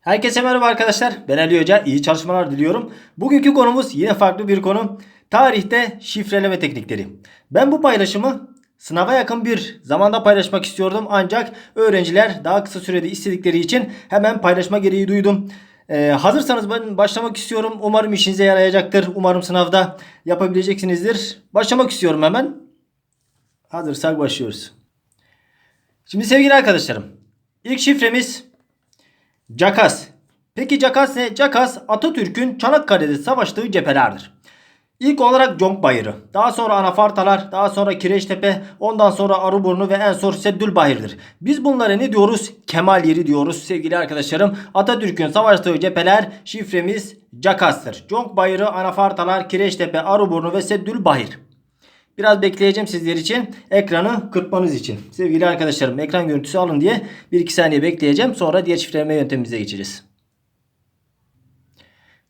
Herkese merhaba arkadaşlar. Ben Ali Hoca. İyi çalışmalar diliyorum. Bugünkü konumuz yine farklı bir konu. Tarihte şifreleme teknikleri. Ben bu paylaşımı sınava yakın bir zamanda paylaşmak istiyordum. Ancak öğrenciler daha kısa sürede istedikleri için hemen paylaşma gereği duydum. Ee, hazırsanız ben başlamak istiyorum. Umarım işinize yarayacaktır. Umarım sınavda yapabileceksinizdir. Başlamak istiyorum hemen. Hazırsak başlıyoruz. Şimdi sevgili arkadaşlarım. ilk şifremiz Cakas. Peki Cakas ne? Cakas Atatürk'ün Çanakkale'de savaştığı cephelerdir. İlk olarak Conk Bayırı, daha sonra Anafartalar, daha sonra Kireçtepe, ondan sonra Arıburnu ve en son Seddülbahir'dir. Biz bunlara ne diyoruz? Kemal yeri diyoruz sevgili arkadaşlarım. Atatürk'ün savaştığı cepheler şifremiz Cakas'tır. Conk Bayırı, Anafartalar, Kireçtepe, Arıburnu ve Seddülbahir. Biraz bekleyeceğim sizler için. Ekranı kırpmanız için. Sevgili arkadaşlarım ekran görüntüsü alın diye 1-2 saniye bekleyeceğim. Sonra diğer şifreleme yöntemimize geçeceğiz.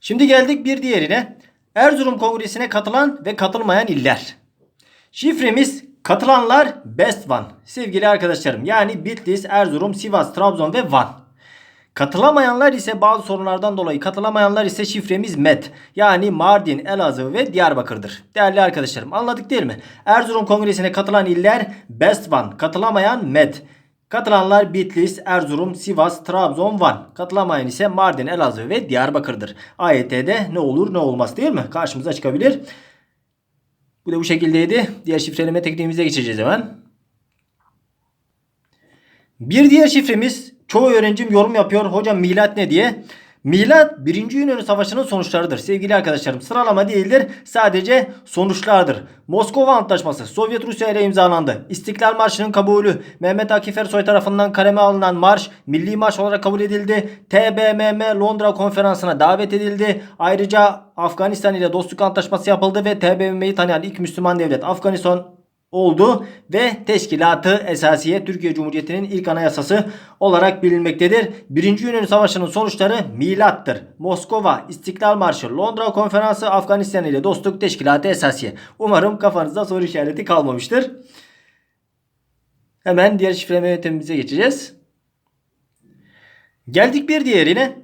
Şimdi geldik bir diğerine. Erzurum Kongresi'ne katılan ve katılmayan iller. Şifremiz katılanlar Best One. Sevgili arkadaşlarım yani Bitlis, Erzurum, Sivas, Trabzon ve Van. Katılamayanlar ise bazı sorunlardan dolayı katılamayanlar ise şifremiz MET. Yani Mardin, Elazığ ve Diyarbakır'dır. Değerli arkadaşlarım anladık değil mi? Erzurum Kongresi'ne katılan iller Best One. Katılamayan MET. Katılanlar Bitlis, Erzurum, Sivas, Trabzon, Van. Katılamayan ise Mardin, Elazığ ve Diyarbakır'dır. AYT'de ne olur ne olmaz değil mi? Karşımıza çıkabilir. Bu da bu şekildeydi. Diğer şifreleme tekniğimize geçeceğiz hemen. Bir diğer şifremiz çoğu öğrencim yorum yapıyor. Hocam milat ne diye. Milat 1. Yunan Savaşı'nın sonuçlarıdır. Sevgili arkadaşlarım sıralama değildir. Sadece sonuçlardır. Moskova Antlaşması Sovyet Rusya ile imzalandı. İstiklal Marşı'nın kabulü Mehmet Akif Ersoy tarafından kaleme alınan marş milli marş olarak kabul edildi. TBMM Londra konferansına davet edildi. Ayrıca Afganistan ile dostluk antlaşması yapıldı ve TBMM'yi tanıyan ilk Müslüman devlet Afganistan oldu ve Teşkilatı Esasiye Türkiye Cumhuriyeti'nin ilk anayasası olarak bilinmektedir. Birinci Yunan Savaşı'nın sonuçları milattır. Moskova, İstiklal Marşı, Londra Konferansı, Afganistan ile Dostluk Teşkilatı Esasiye. Umarım kafanızda soru işareti kalmamıştır. Hemen diğer şifreleme yöntemimize geçeceğiz. Geldik bir diğerine.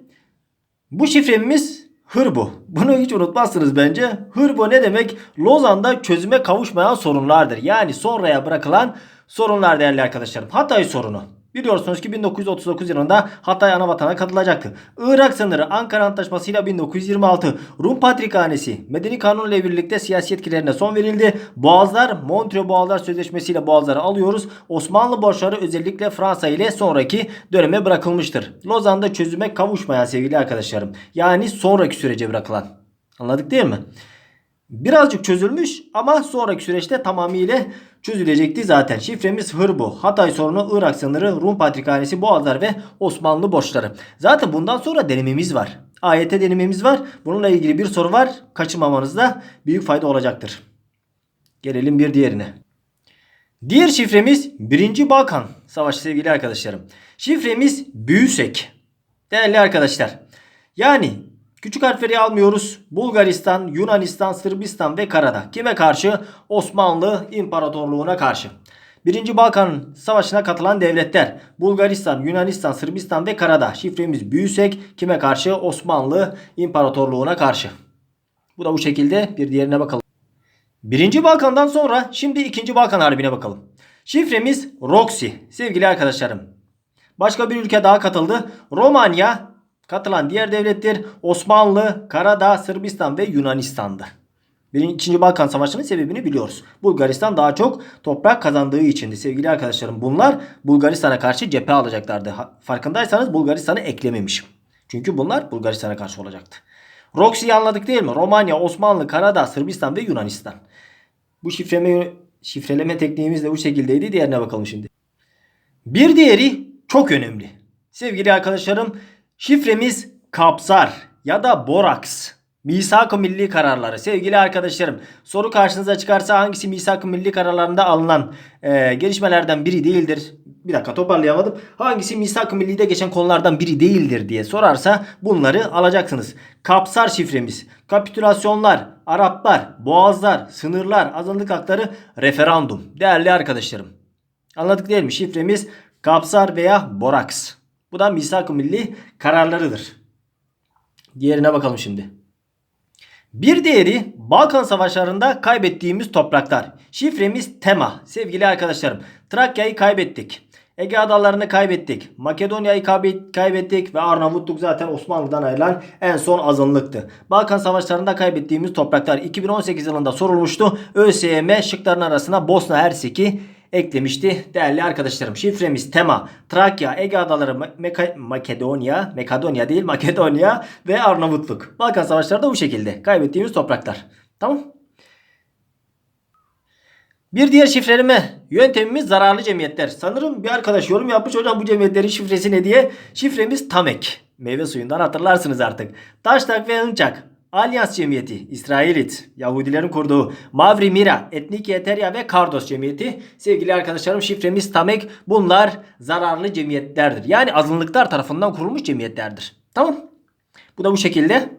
Bu şifremiz Hırbo. Bunu hiç unutmazsınız bence. Hırbo ne demek? Lozan'da çözüme kavuşmayan sorunlardır. Yani sonraya bırakılan sorunlar değerli arkadaşlarım. Hatay sorunu. Biliyorsunuz ki 1939 yılında Hatay Anavatana katılacaktı. Irak sınırı Ankara Antlaşması ile 1926 Rum Patrikhanesi Medeni Kanun ile birlikte siyasi yetkilerine son verildi. Boğazlar Montreux Boğazlar Sözleşmesi ile boğazları alıyoruz. Osmanlı borçları özellikle Fransa ile sonraki döneme bırakılmıştır. Lozan'da çözüme kavuşmayan sevgili arkadaşlarım. Yani sonraki sürece bırakılan. Anladık değil mi? Birazcık çözülmüş ama sonraki süreçte tamamıyla çözülecekti zaten. Şifremiz Hırbu. Hatay sorunu, Irak sınırı, Rum Patrikhanesi, Boğazlar ve Osmanlı borçları. Zaten bundan sonra denememiz var. AYT denememiz var. Bununla ilgili bir soru var. Kaçırmamanızda büyük fayda olacaktır. Gelelim bir diğerine. Diğer şifremiz 1. Balkan Savaşı sevgili arkadaşlarım. Şifremiz Büyüsek. Değerli arkadaşlar. Yani Küçük harfleri almıyoruz. Bulgaristan, Yunanistan, Sırbistan ve Karadağ. Kime karşı? Osmanlı İmparatorluğu'na karşı. Birinci Balkan Savaşı'na katılan devletler Bulgaristan, Yunanistan, Sırbistan ve Karadağ. Şifremiz büyüsek kime karşı? Osmanlı İmparatorluğu'na karşı. Bu da bu şekilde bir diğerine bakalım. Birinci Balkan'dan sonra şimdi ikinci Balkan Harbi'ne bakalım. Şifremiz Roxy. Sevgili arkadaşlarım. Başka bir ülke daha katıldı. Romanya Katılan diğer devletler Osmanlı, Karadağ, Sırbistan ve Yunanistan'dı. Birinci, İkinci Balkan Savaşı'nın sebebini biliyoruz. Bulgaristan daha çok toprak kazandığı içindi sevgili arkadaşlarım. Bunlar Bulgaristan'a karşı cephe alacaklardı. Farkındaysanız Bulgaristan'ı eklememişim. Çünkü bunlar Bulgaristan'a karşı olacaktı. Roxy'yi anladık değil mi? Romanya, Osmanlı, Karadağ, Sırbistan ve Yunanistan. Bu şifreleme, şifreleme tekniğimiz de bu şekildeydi. Diğerine bakalım şimdi. Bir diğeri çok önemli. Sevgili arkadaşlarım Şifremiz kapsar ya da boraks. Misak-ı milli kararları. Sevgili arkadaşlarım soru karşınıza çıkarsa hangisi misak-ı milli kararlarında alınan e, gelişmelerden biri değildir? Bir dakika toparlayamadım. Hangisi misak-ı millide geçen konulardan biri değildir diye sorarsa bunları alacaksınız. Kapsar şifremiz. Kapitülasyonlar, Araplar, boğazlar, sınırlar, azınlık hakları, referandum. Değerli arkadaşlarım. Anladık değil mi? Şifremiz kapsar veya boraks. Bu da misak-ı milli kararlarıdır. Diğerine bakalım şimdi. Bir diğeri Balkan Savaşları'nda kaybettiğimiz topraklar. Şifremiz Tema. Sevgili arkadaşlarım Trakya'yı kaybettik. Ege adalarını kaybettik. Makedonya'yı kaybe- kaybettik ve Arnavutluk zaten Osmanlı'dan ayrılan en son azınlıktı. Balkan Savaşları'nda kaybettiğimiz topraklar 2018 yılında sorulmuştu. ÖSYM şıkların arasına Bosna Hersek'i eklemişti. Değerli arkadaşlarım şifremiz Tema, Trakya, Ege Adaları, Meka- Makedonya, Makedonya değil Makedonya ve Arnavutluk. Balkan Savaşları da bu şekilde. Kaybettiğimiz topraklar. Tamam. Bir diğer şifreleme yöntemimiz zararlı cemiyetler. Sanırım bir arkadaş yorum yapmış hocam bu cemiyetlerin şifresi ne diye. Şifremiz Tamek. Meyve suyundan hatırlarsınız artık. Taştak ve Hınçak. Alyans Cemiyeti, İsrailit, Yahudilerin kurduğu Mavri Mira, Etnik Yeterya ve Kardos Cemiyeti. Sevgili arkadaşlarım şifremiz Tamek. Bunlar zararlı cemiyetlerdir. Yani azınlıklar tarafından kurulmuş cemiyetlerdir. Tamam. Bu da bu şekilde.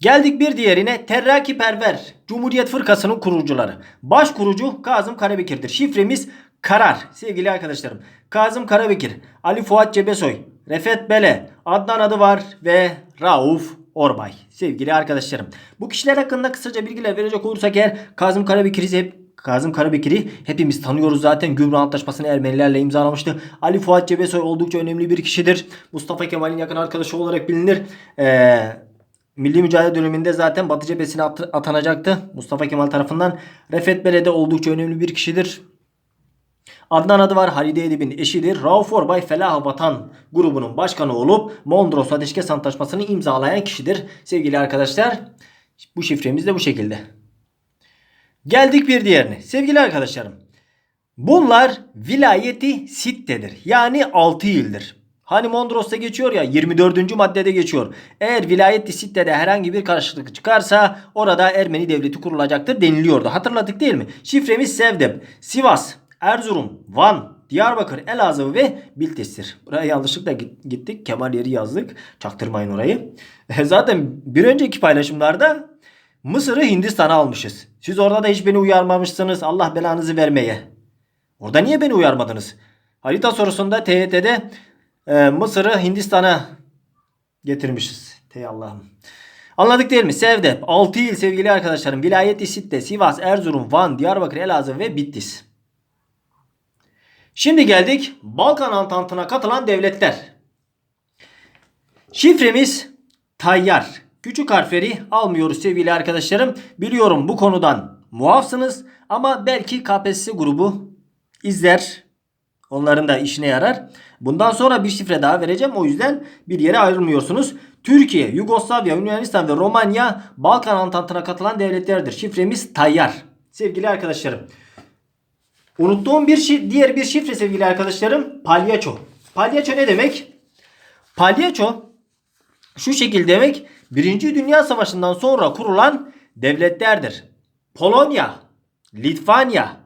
Geldik bir diğerine Terraki Perver Cumhuriyet Fırkası'nın kurucuları. Baş kurucu Kazım Karabekir'dir. Şifremiz Karar sevgili arkadaşlarım. Kazım Karabekir, Ali Fuat Cebesoy, Refet Bele, Adnan Adıvar ve Rauf Orbay. Sevgili arkadaşlarım. Bu kişiler hakkında kısaca bilgiler verecek olursak eğer Kazım Karabekir'i hep Kazım Karabekir'i hepimiz tanıyoruz zaten. Gümrük Antlaşması'nı Ermenilerle imzalamıştı. Ali Fuat Cebesoy oldukça önemli bir kişidir. Mustafa Kemal'in yakın arkadaşı olarak bilinir. Eee Milli mücadele döneminde zaten Batı cephesine at- atanacaktı. Mustafa Kemal tarafından. Refet Bele de oldukça önemli bir kişidir. Adnan adı var Halide Edip'in eşidir. Rauf Orbay Felah Vatan grubunun başkanı olup Mondros Ateşkes Antlaşması'nı imzalayan kişidir. Sevgili arkadaşlar bu şifremiz de bu şekilde. Geldik bir diğerine. Sevgili arkadaşlarım. Bunlar vilayeti sittedir. Yani 6 ildir. Hani Mondros'ta geçiyor ya 24. maddede geçiyor. Eğer vilayeti sittede herhangi bir karşılık çıkarsa orada Ermeni devleti kurulacaktır deniliyordu. Hatırladık değil mi? Şifremiz Sevdep, Sivas, Erzurum, Van, Diyarbakır, Elazığ ve Biltes'tir. Buraya yanlışlıkla git- gittik. Kemal yeri yazdık. Çaktırmayın orayı. Zaten bir önceki paylaşımlarda Mısır'ı Hindistan'a almışız. Siz orada da hiç beni uyarmamışsınız. Allah belanızı vermeye. Orada niye beni uyarmadınız? Harita sorusunda TYT'de e, Mısır'ı Hindistan'a getirmişiz. Tey Allah'ım. Anladık değil mi? Sevdep. 6 il sevgili arkadaşlarım. Vilayet Sitte, Sivas, Erzurum, Van, Diyarbakır, Elazığ ve Bitlis. Şimdi geldik Balkan Antantı'na katılan devletler. Şifremiz Tayyar. Küçük harfleri almıyoruz sevgili arkadaşlarım. Biliyorum bu konudan muafsınız ama belki KPSS grubu izler. Onların da işine yarar. Bundan sonra bir şifre daha vereceğim. O yüzden bir yere ayrılmıyorsunuz. Türkiye, Yugoslavya, Yunanistan ve Romanya Balkan Antantı'na katılan devletlerdir. Şifremiz Tayyar. Sevgili arkadaşlarım. Unuttuğum bir şi- diğer bir şifre sevgili arkadaşlarım. Palyaço. Palyaço ne demek? Palyaço şu şekilde demek Birinci Dünya Savaşı'ndan sonra kurulan devletlerdir. Polonya, Litvanya,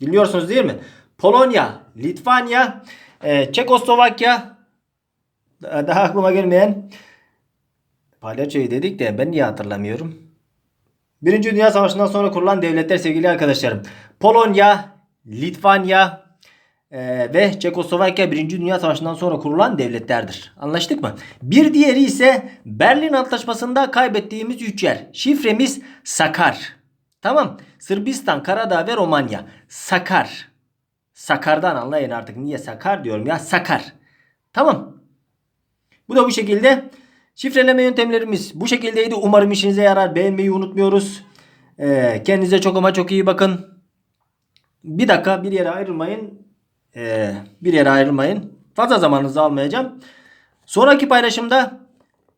dinliyorsunuz değil mi? Polonya, Litvanya, e, Çekoslovakya, daha aklıma gelmeyen palyaçoyu dedik de ben niye hatırlamıyorum? Birinci Dünya Savaşı'ndan sonra kurulan devletler sevgili arkadaşlarım. Polonya, Litvanya e, ve Çekoslovakya Birinci Dünya Savaşı'ndan sonra kurulan devletlerdir. Anlaştık mı? Bir diğeri ise Berlin Antlaşması'nda kaybettiğimiz üç yer. Şifremiz Sakar. Tamam. Sırbistan, Karadağ ve Romanya. Sakar. Sakar'dan anlayın artık. Niye Sakar diyorum ya. Sakar. Tamam. Bu da bu şekilde. Şifreleme yöntemlerimiz bu şekildeydi. Umarım işinize yarar. Beğenmeyi unutmuyoruz. Ee, kendinize çok ama çok iyi bakın. Bir dakika bir yere ayrılmayın. Ee, bir yere ayrılmayın. Fazla zamanınızı almayacağım. Sonraki paylaşımda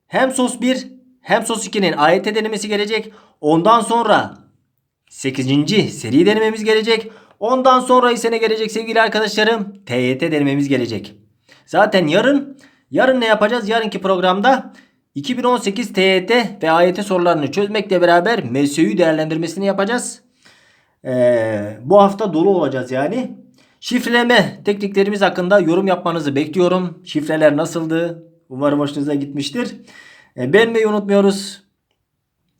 hem sos 1 hem sos 2'nin AYT denemesi gelecek. Ondan sonra 8. seri denememiz gelecek. Ondan sonra ise ne gelecek sevgili arkadaşlarım? TYT denememiz gelecek. Zaten yarın yarın ne yapacağız? Yarınki programda 2018 TYT ve AYT sorularını çözmekle beraber MSÜ değerlendirmesini yapacağız. Ee, bu hafta dolu olacağız yani. Şifreleme tekniklerimiz hakkında yorum yapmanızı bekliyorum. Şifreler nasıldı? Umarım hoşunuza gitmiştir. Ee, beğenmeyi unutmuyoruz.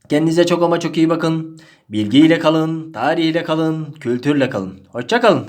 Kendinize çok ama çok iyi bakın. Bilgiyle kalın, tarihiyle kalın, kültürle kalın. Hoşça kalın.